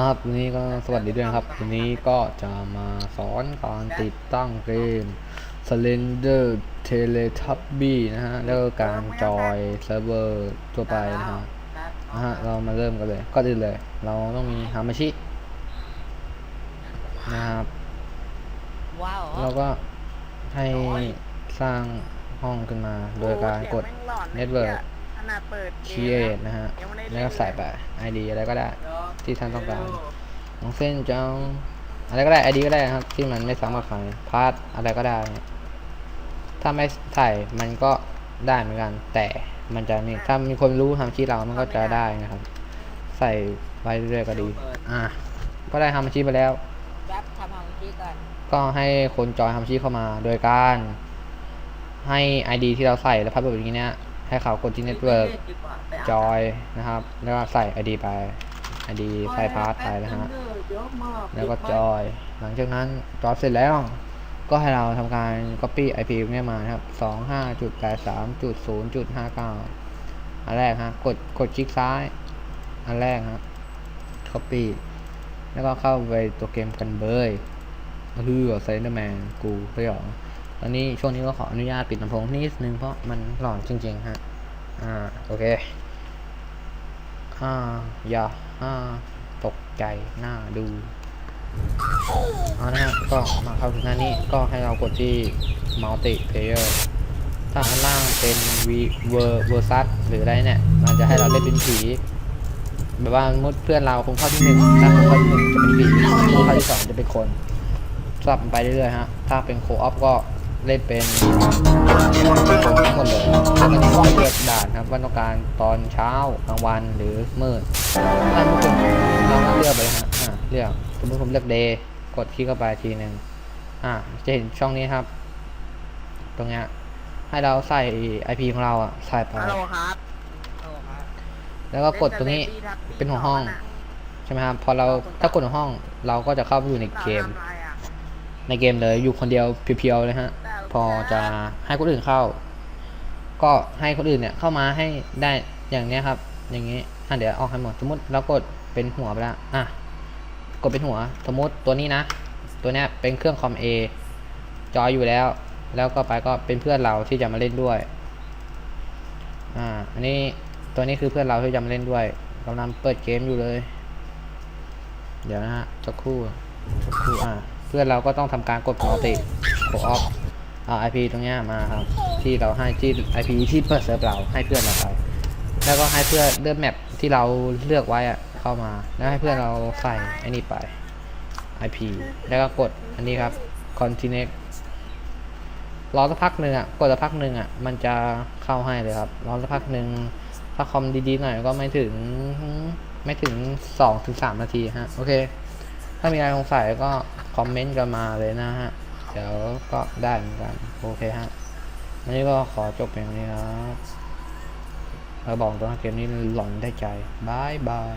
ครับวันนี้ก็สวัสดีด้วยนะครับวันนี้ก็จะมาสอนการติดตั้งเกม Slender Teletubby นะฮะ แล้วก็การจอยเซิร์ฟเวอร์ทั่วไปนะฮะนะฮะ เรามาเริ่มกันเลย ก็ดีเลย เราต้องมีฮามาชิ นะครับว้าวเราก็ให้สร้างห้องขึ้นมาโดยการกด Network ข นาดเปิดเกม Create นะฮะยังไม่ได้แล้วก็ใส่ไป ID อะไรก็ได้ที่ท่านต้องการน้องเส้นจังอะไรก็ได้ไอดีก็ได้นะครับ ที่มันไม่สามารถขายพาร์ทอะไรก็ได้ ถ้าไม่ใส่มันก็ได้เหมือนกัน แต่มันจะมีถ้ามีคนรู้ทำชีพเรามันก็จะได้นะครับ ใส่ไปเรื่อยๆก็ดี อะก็ได้ทำชีพไปแล้วแป๊บทำทำชี้ก่อนก็ให้คนจอยทำชีพเข้ามา โดยการให้ ID ที่เราใส่แล้วพับแบบนี้เนี่ย ให้เขากดที่เน็ตเวิร์กจอยนะครับ แล้วก็ใส่ ID ไป ID ใส่พาร์ทไปนะฮะแล้วก็จอย หลังจากนั้นจอยเสร็จแล้ว ก็ให้เราทำการ copy IP เนี่ยมานะครับ25.83.0.59 อันแรกฮะกดกดคลิกซ้าย อันแรกฮะ copy แล้วก็เข้าไปตัวเกมกันเบยฮือไซเดอร์แมนกูไปหรอต อนนี้ช่วงนี้ก็ขออนุญาตปิดลำโพงนิดนึงเพราะมันหลอนจริงๆฮะ อ่า โอเค อ่า อย่าอ่า ตกใจหน่าดูเอานะฮะก็มาเข้าถึงหน้านี้ก็ให้เรากดที่ multi player ถ้าอันล่างเป็น v ver versus หรืออะไรเนี่ย มันจะให้เราเล่นเป็นผีแบบว่ามุดเพื่อนเราคงเข้าที่หนึ่งถ้าคงเข้าที่หนึ่งจะเป็นผีคงเข้าที่สองจะเป็นคนสลับไปเรื่อยๆฮะ ถ้าเป็นโคออฟก็ เล่นเป็นเป็นคนทั้งหมดเลยแล้วก็ต้องเลือกด่านครับว่าต้องการตอนเช้ากลางวันหรือมืดถ้าทุกคนเราก็เลือกไปเลยฮะอ่าเลือกสมมติผมเลือกเดย์กดคลิกเข้าไปทีหนึ่งอ่าจะเห็นช่องนี้ครับ ตรงเนี้ยให้เราใส่ IP ของเราอะใส่ไปฮัลโหลครับโอ้ครับแล้วก็กดตรงนี้เป็นหัวห้องใช่ไหมครับพอเราถ้ากดหัวห้องเราก็จะเข้าไปอยู่ในเกม ในเกมเลยอยู่คนเดียวเพียวๆเลยฮะ พอจะให้คนอื่นเข้า ก็ให้คนอื่นเนี่ยเข้ามาให้ได้อย่างเนี้ยครับ อย่างนี้อะเดี๋ยวออกให้หมดสมมติเรากดเป็นหัวไปแล้วอะกดเป็นหัวสมมติตัวนี้นะ ตัวเนี้ยเป็นเครื่องคอม A จอยอยู่แล้ว แล้วก็ไปก็เป็นเพื่อนเราที่จะมาเล่นด้วยอ่าอันนี้ตัวนี้คือเพื่อนเราที่จะมาเล่นด้วยกำลังเปิดเกมอยู่เลย เดี๋ยวนะฮะสักครู่สักครู่อ่าเพื่อนเราก็ต้องทำการกดปกติโคออฟ เอา IP ตรงเนี้ยมาครับ ที่เราให้ที่ IP ที่เปิดเซิร์ฟเราให้เพื่อนเราไปแล้วก็ให้เพื่อนเลือกแมปที่เราเลือกไว้อะเข้ามา แล้วให้เพื่อนเราใส่ไอ้นี่ไป IP แล้วก็กดอันนี้ครับ continue รอสักพักหนึ่งอะกดสักพักหนึ่งอะมันจะเข้าให้เลยครับรอสักพักหนึ่งถ้าคอมดีๆหน่อยก็ไม่ถึงไม่ถึงสองถึงสามนาทีฮะโอเค ถ้ามีอะไรสงสัยก็คอมเมนต์กันมาเลยนะฮะ เดี๋ยวก็ได้เหมือนกันโอเคฮะวันนี้ก็ขอจบเพียงนี้ครับเราบอกตรงนะเกมนี้หลอนได้ใจบายบาย